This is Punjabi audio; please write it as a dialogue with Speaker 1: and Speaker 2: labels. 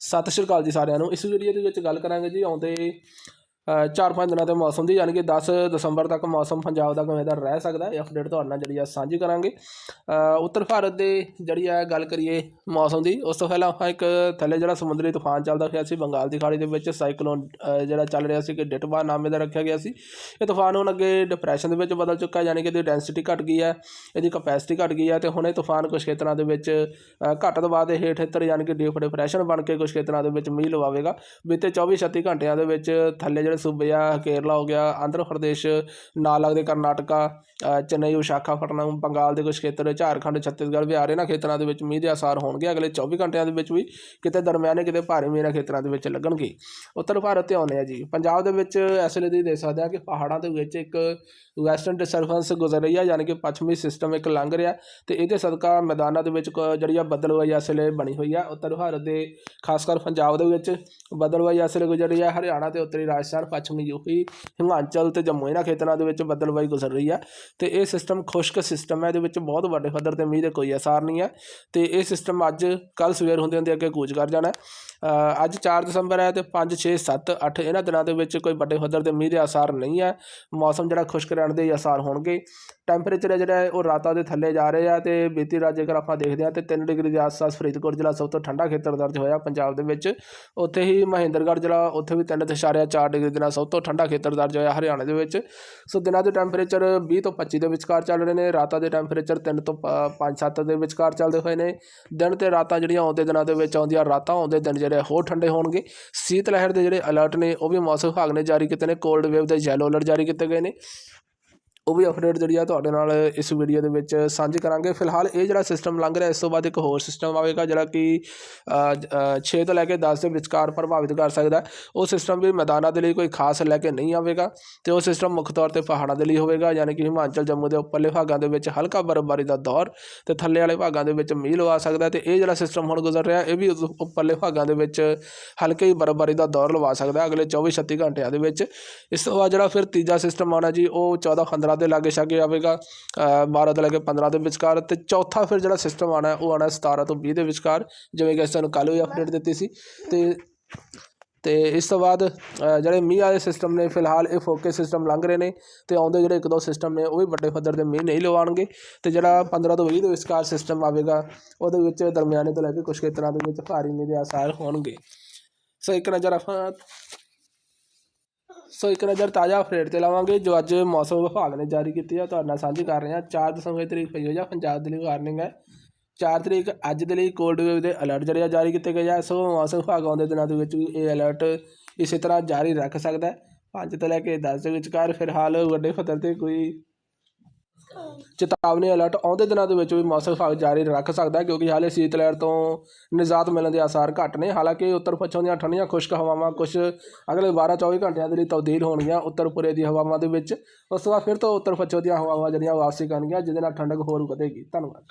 Speaker 1: ਸਤਿ ਸ਼੍ਰੀ ਅਕਾਲ ਜੀ ਸਾਰਿਆਂ ਨੂੰ। ਇਸ ਵੀਡੀਓ ਦੇ ਵਿੱਚ ਗੱਲ ਕਰਾਂਗੇ ਜੀ ਆਉਂਦੇ ਅ, ਚਾਰ ਪੰਜ ਦਿਨਾਂ ਦੇ ਮੌਸਮ ਦੀ ਯਾਨੀ ਕਿ 10 ਦਸੰਬਰ ਤੱਕ ਮੌਸਮ ਪੰਜਾਬ ਦਾ ਕਿਵੇਂ ਦਾ ਰਹਿ ਸਕਦਾ ਹੈ। ਇਹ ਅਪਡੇਟ ਤੁਹਾਡੇ ਨਾਲ ਜਿਹੜੀ ਆ ਸਾਂਝੀ ਕਰਾਂਗੇ। ਉੱਤਰ ਭਾਰਤ ਦੇ ਜਿਹੜੀ ਆ ਗੱਲ ਕਰੀਏ ਮੌਸਮ ਦੀ ਉਸ ਤੋਂ ਪਹਿਲਾਂ ਆਪਾਂ ਇੱਕ ਥੱਲੇ ਜਿਹੜਾ ਸਮੁੰਦਰੀ ਤੂਫਾਨ ਚੱਲਦਾ ਪਿਆ ਸੀ ਬੰਗਾਲ ਦੀ ਖਾੜੀ ਦੇ ਵਿੱਚ ਸਾਈਕਲੋਨ ਜਿਹੜਾ ਚੱਲ ਰਿਹਾ ਸੀ ਕਿ ਡਿਟਵਾ ਨਾਮੇ ਦਾ ਰੱਖਿਆ ਗਿਆ ਸੀ। ਇਹ ਤੂਫਾਨ ਹੁਣ ਅੱਗੇ ਡਿਪਰੈਸ਼ਨ ਦੇ ਵਿੱਚ ਬਦਲ ਚੁੱਕਾ ਯਾਨੀ ਕਿ ਇਹਦੀ ਡੈਂਸਿਟੀ ਘਟ ਗਈ ਹੈ ਇਹਦੀ ਕਪੈਸਿਟੀ ਘਟ ਗਈ ਹੈ ਤੇ ਹੁਣ ਇਹ ਤੂਫਾਨ ਕੁਝ ਖੇਤਰਾਂ ਦੇ ਵਿੱਚ ਅ, ਘੱਟ ਦਬਾਅ ਦੇ ਹੇਠ ਇੱਧਰ ਯਾਨੀ ਕਿ ਡੀਪ ਡਿਪਰੈਸ਼ਨ ਬਣ ਕੇ ਕੁਝ ਖੇਤਰਾਂ ਦੇ ਵਿੱਚ ਮੀਂਹ ਲਵਾਵੇਗਾ। ਬੀਤੇ 24 36 ਘੰਟਿਆਂ ਦੇ ਵਿੱਚ ਥੱਲੇ ਜਿਹੜੇ ਸੂਬੇ ਆ ਕੇਰਲਾ ਹੋ ਗਿਆ ਆਂਧਰਾ ਪ੍ਰਦੇਸ਼ ਨਾਲ ਲੱਗਦੇ ਕਰਨਾਟਕਾ ਅ, ਚੇਨਈ ਵਿਸ਼ਾਖਾਪਟਨਮ ਬੰਗਾਲ ਦੇ ਕੁਝ ਖੇਤਰ ਝਾਰਖੰਡ ਛੱਤੀਸਗੜ੍ਹ ਬਿਹਾਰ ਇਹਨਾਂ ਖੇਤਰਾਂ ਦੇ ਵਿੱਚ ਮੀਂਹ ਦੇ ਆਸਾਰ ਹੋਣਗੇ। ਅਗਲੇ 24 ਘੰਟਿਆਂ ਦੇ ਵਿੱਚ ਵੀ ਕਿਤੇ ਦਰਮਿਆਨੇ ਕਿਤੇ ਭਾਰੀ ਮੀਂਹ ਇਹਨਾਂ ਖੇਤਰਾਂ ਦੇ ਵਿੱਚ ਲੱਗਣਗੇ। ਉੱਤਰ ਭਾਰਤ ਤੇ ਆਉਂਦੇ ਆ ਜੀ। ਪੰਜਾਬ ਦੇ ਵਿੱਚ ਇਸ ਵੇਲੇ ਦੀ ਦੇਖ ਸਕਦੇ ਆ ਕਿ ਪਹਾੜਾਂ ਦੇ ਵਿੱਚ ਇੱਕ ਵੈਸਟਰਨ ਡਿਸਟਰਬੈਂਸ ਗੁਜ਼ਰ ਰਹੀ ਆ ਯਾਨੀ ਕਿ ਪੱਛਮੀ ਸਿਸਟਮ ਇੱਕ ਲੰਘ ਰਿਹਾ। ਤੇ ਇਹਦੇ ਸਦਕਾ ਮੈਦਾਨਾਂ ਦੇ ਵਿੱਚ ਕ- ਜਿਹੜੀ ਆ ਬਦਲਵਾਈ ਇਸ ਲਈ ਬਣੀ ਹੋਈ ਆ। ਉੱਤਰ ਭਾਰਤ ਦੇ ਖਾਸ ਕਰ ਪੰਜਾਬ ਦੇ ਵਿੱਚ ਬਦਲਵਾਈ ਇਸ ਵੇਲੇ ਗੁਜ਼ਰ ਰਹੀ ਆ। ਹਰਿਆਣਾ ਤੇ ਉੱਤਰੀ ਰਾਜਸਥਾਨ ਪੱਛਮੀ ਯੂਪੀ ਹਿਮਾਚਲ ਤੇ ਜੰਮੂ, ਇਹਨਾਂ ਖੇਤਰਾਂ ਦੇ ਵਿੱਚ ਬੱਦਲਵਾਈ ਗੁਜ਼ਰ ਰਹੀ ਹੈ ਤੇ ਇਹ ਸਿਸਟਮ ਖੁਸ਼ਕ ਸਿਸਟਮ ਹੈ ਇਹਦੇ ਵਿੱਚ ਬਹੁਤ ਵੱਡੇ ਪੱਧਰ ਤੇ ਮੀਂਹ ਦੇ ਕੋਈ ਅਸਾਰ ਨਹੀਂ ਹੈ ਤੇ ਇਹ ਸਿਸਟਮ ਅੱਜ ਕੱਲ ਸਵੇਰ ਹੁੰਦੇ ਹੁੰਦੇ ਅੱਗੇ ਕੂਚ ਕਰ ਜਾਣਾ। ਅੱਜ 4 ਦਸੰਬਰ ਹੈ ਤੇ 5 6 7 8 ਇਹਨਾਂ ਦਿਨਾਂ ਦੇ ਵਿੱਚ ਕੋਈ ਵੱਡੇ ਪੱਧਰ ਤੇ ਮੀਂਹ ਦੇ ਆਸਾਰ ਨਹੀਂ ਹੈ। ਮੌਸਮ ਜਿਹੜਾ ਖੁਸ਼ਕ ਰਹਿਣ ਦੇ ਆਸਾਰ ਹੋਣਗੇ। ਟੈਂਪਰੇਚਰ ਹੈ ਜਿਹੜਾ ਹੈ ਉਹ ਰਾਤਾਂ ਦੇ ਥੱਲੇ ਜਾ ਰਹੇ ਆ ਤੇ ਬੀਤੀ ਰਾਤ ਜੇਕਰ ਆਪਾਂ ਦੇਖਦੇ ਹਾਂ ਤੇ 3 ਡਿਗਰੀ ਦੇ ਆਸ-ਪਾਸ ਫਰੀਦਕੋਟ ਜ਼ਿਲ੍ਹਾ ਸਭ ਤੋਂ ਠੰਡਾ ਖੇਤਰ ਦਰਜ ਹੋਇਆ ਪੰਜਾਬ ਦੇ ਵਿੱਚ। ਉੱਥੇ ਹੀ ਮਹਿੰਦਰਗੜ੍ਹ ਜ਼ਿਲ੍ਹਾ, ਉੱਥੇ ਵੀ 3.4 ਡਿਗਰੀ ਦੇ ਨਾਲ ਸਭ ਤੋਂ ਠੰਡਾ ਖੇਤਰ ਦਰਜ ਹੋਇਆ ਹਰਿਆਣਾ ਦੇ ਵਿੱਚ। ਸੋ ਦਿਨਾਂ ਦੇ ਟੈਂਪਰੇਚਰ 20 ਤੋਂ 25 ਦੇ ਵਿਚਕਾਰ ਚੱਲ ਰਹੇ ਨੇ, ਰਾਤਾਂ ਦੇ ਟੈਂਪਰੇਚਰ 3 ਤੋਂ 5-7 ਦੇ ਵਿਚਕਾਰ ਚੱਲਦੇ ਹੋਏ ਨੇ। ਦਿਨ ਤੇ ਰਾਤਾਂ ਜਿਹੜੀਆਂ ਆਉਂਦੇ ਦਿਨਾਂ ਦੇ ਵਿੱਚ ਆਉਂਦੀਆਂ, ਰਾਤਾਂ ਆਉਂਦੇ ਦਿਨ ਜਿਹੜੇ ਹੋਰ ਠੰਡੇ ਹੋਣਗੇ। ਸੀਤ ਲਹਿਰ ਦੇ ਜਿਹੜੇ ਅਲਰਟ ਨੇ, ਉਹ ਵੀ ਮੌਸਮ ਵਿਭਾਗ ਨੇ ਜਾਰੀ ਕੀਤੇ ਨੇ। ਕੋਲਡ ਵੇਵ ਦੇ ਯੈਲੋ ਅਲਰਟ ਜਾਰੀ ਕੀਤੇ ਗਏ ਨੇ। ਉਹ ਵੀ ਅਪਡੇਟ ਜਿਹੜੀ ਆ ਤੁਹਾਡੇ ਨਾਲ ਇਸ ਵੀਡੀਓ ਦੇ ਵਿੱਚ ਸਾਂਝੀ ਕਰਾਂਗੇ। ਫਿਲਹਾਲ ਇਹ ਜਿਹੜਾ ਸਿਸਟਮ ਲੰਘ ਰਿਹਾ, ਇਸ ਤੋਂ ਬਾਅਦ ਇੱਕ ਹੋਰ ਸਿਸਟਮ ਆਵੇਗਾ ਜਿਹੜਾ ਕਿ 6 ਤੋਂ ਲੈ ਕੇ 10 ਦੇ ਵਿਚਕਾਰ ਪ੍ਰਭਾਵਿਤ ਕਰ ਸਕਦਾ ਉਹ ਸਿਸਟਮ ਵੀ ਮੈਦਾਨਾਂ ਦੇ ਲਈ ਕੋਈ ਖਾਸ ਲੈ ਕੇ ਨਹੀਂ ਆਵੇਗਾ ਤੇ ਉਹ ਸਿਸਟਮ ਮੁੱਖ ਤੌਰ ਤੇ ਪਹਾੜਾਂ ਦੇ ਲਈ ਹੋਵੇਗਾ, ਯਾਨੀ ਕਿ ਹਿਮਾਚਲ, ਜੰਮੂ ਦੇ ਉੱਪਰਲੇ ਭਾਗਾਂ ਦੇ ਵਿੱਚ ਹਲਕਾ ਬਰਫ਼ਬਾਰੀ ਦਾ ਦੌਰ ਤੇ ਥੱਲੇ ਵਾਲੇ ਭਾਗਾਂ ਦੇ ਵਿੱਚ ਮੀਂਹ ਲਵਾ ਸਕਦਾ ਹੈ ਤੇ ਇਹ ਜਿਹੜਾ ਸਿਸਟਮ ਹੁਣ ਗੁਜ਼ਰ ਰਿਹਾ, ਇਹ ਵੀ ਉੱਪਰਲੇ ਭਾਗਾਂ ਦੇ ਵਿੱਚ ਹਲਕੇ ਹੀ ਬਰਫ਼ਬਾਰੀ ਦਾ ਦੌਰ ਲਵਾ ਸਕਦਾ ਅਗਲੇ 24 36 ਘੰਟਿਆਂ ਦੇ ਵਿੱਚ। ਇਸ ਤੋਂ ਬਾਅਦ ਜਿਹੜਾ ਫਿਰ ਤੀਜਾ ਸਿਸਟਮ ਆਉਣਾ ਜੀ, ਉਹ 14 15 ਦੇ ਲਾਗੇ ਛਾਗੇ ਆਵੇਗਾ ਅ, 12 ਤੋਂ ਲੈ ਕੇ 15 ਦੇ ਵਿਚਕਾਰ ਤੇ ਚੌਥਾ ਫਿਰ ਜਿਹੜਾ ਸਿਸਟਮ ਆਣਾ ਉਹ ਆਣਾ 17 ਤੋਂ 20 ਦੇ ਵਿਚਕਾਰ ਜਿਵੇਂ ਕਿ ਅਸੀਂ ਤੁਹਾਨੂੰ ਕੱਲ੍ਹ ਵੀ ਅਪਡੇਟ ਦਿੱਤੀ ਸੀ। ਤੇ ਤੇ ਇਸ ਤੋਂ ਬਾਅਦ ਜਿਹੜੇ ਮੀਂਹ ਵਾਲੇ ਸਿਸਟਮ ਨੇ ਫਿਲਹਾਲ ਇਹ ਫੋਕੇ ਸਿਸਟਮ ਲੰਘ ਰਹੇ ਨੇ ਤੇ ਆਉਂਦੇ ਜਿਹੜੇ ਇੱਕ ਦੋ ਸਿਸਟਮ ਨੇ ਉਹ ਵੀ ਵੱਡੇ ਪੱਧਰ ਦੇ ਮੀਂਹ ਨਹੀਂ ਲਵਾਉਣਗੇ। ਤੇ ਜਿਹੜਾ 15 ਤੋਂ 20 ਦੇ ਵਿਚਕਾਰ ਸਿਸਟਮ ਆਵੇਗਾ ਉਹਦੇ ਵਿੱਚ ਦਰਮਿਆਨੇ ਤੋਂ ਲੈ ਕੇ ਕੁਝ ਖੇਤਰਾਂ ਦੇ ਵਿੱਚ ਭਾਰੀ ਮੀਂਹ ਦੇ ਆਸਾਰ ਹੋਣਗੇ। ਸੋ ਇੱਕ ਨਜ਼ਰ ਆਪਾਂ ਸੋ ਇੱਕ ਨਜ਼ਰ ਤਾਜ਼ਾ ਅਪਡੇਟ ਤੇ ਲਾਵਾਂਗੇ ਜੋ ਅੱਜ ਮੌਸਮ ਵਿਭਾਗ ਨੇ ਜਾਰੀ ਕੀਤੀ ਹੈ ਤੁਹਾਡੇ ਨਾਲ ਸਾਂਝੀ ਕਰ ਰਹੇ ਹਾਂ। 4 ਦਸੰਬਰ ਤਰੀਕ ਪਈ ਹੋਈ ਆ। ਪੰਜਾਬ ਦੇ ਲਈ ਵਾਰਨਿੰਗ ਹੈ। 4 ਤਰੀਕ ਅੱਜ ਦੇ ਲਈ ਕੋਲਡ ਵੇਵ ਦੇ ਅਲਰਟ ਜਿਹੜੇ ਆ ਜਾਰੀ ਕੀਤੇ ਗਏ ਆ। ਸੋ ਮੌਸਮ ਵਿਭਾਗ ਆਉਂਦੇ ਦਿਨਾਂ ਦੇ ਵਿੱਚ ਵੀ ਇਹ ਅਲਰਟ ਇਸੇ ਤਰ੍ਹਾਂ ਜਾਰੀ ਰੱਖ ਸਕਦਾ ਹੈ। 5 ਤੋਂ ਲੈ ਕੇ 10 ਦੇ ਵਿਚਕਾਰ ਫਿਲਹਾਲ ਵੱਡੇ ਪੱਧਰ ਤੇ ਕੋਈ ਚੇਤਾਵਨੀ ਅਲਰਟ ਆਉਂਦੇ ਦਿਨਾਂ ਦੇ ਵਿੱਚ ਵੀ ਮੌਸਮ ਵਿਭਾਗ ਜਾਰੀ ਰੱਖ ਸਕਦਾ ਹੈ, ਕਿਉਂਕਿ ਹਾਲੇ ਸੀਤ ਲਹਿਰ ਤੋਂ ਨਿਜਾਤ ਮਿਲਣ ਦੇ ਆਸਾਰ ਘੱਟ ਨੇ। ਹਾਲਾਂਕਿ ਉੱਤਰ ਪੱਛਮ ਦੀਆਂ ਠੰਡੀਆਂ ਖੁਸ਼ਕ ਹਵਾਵਾਂ ਕੁਝ ਅਗਲੇ 12-24 ਘੰਟਿਆਂ ਦੇ ਲਈ ਤਬਦੀਲ ਹੋਣਗੀਆਂ। ਉੱਤਰ ਪੂਰੇ ਦੀ ਹਵਾਵਾਂ ਦੇ ਵਿੱਚ ਉਸ ਤੋਂ ਬਾਅਦ ਫਿਰ ਤੋਂ ਉੱਤਰ ਪੱਛਮ ਦੀਆਂ ਹਵਾਵਾਂ ਜਿਹੜੀਆਂ ਵਾਪਸੀ ਕਰਨਗੀਆਂ, ਜਿਹਦੇ ਨਾਲ ਠੰਡਕ ਹੋਰ ਵਧੇਗੀ। ਧੰਨਵਾਦ।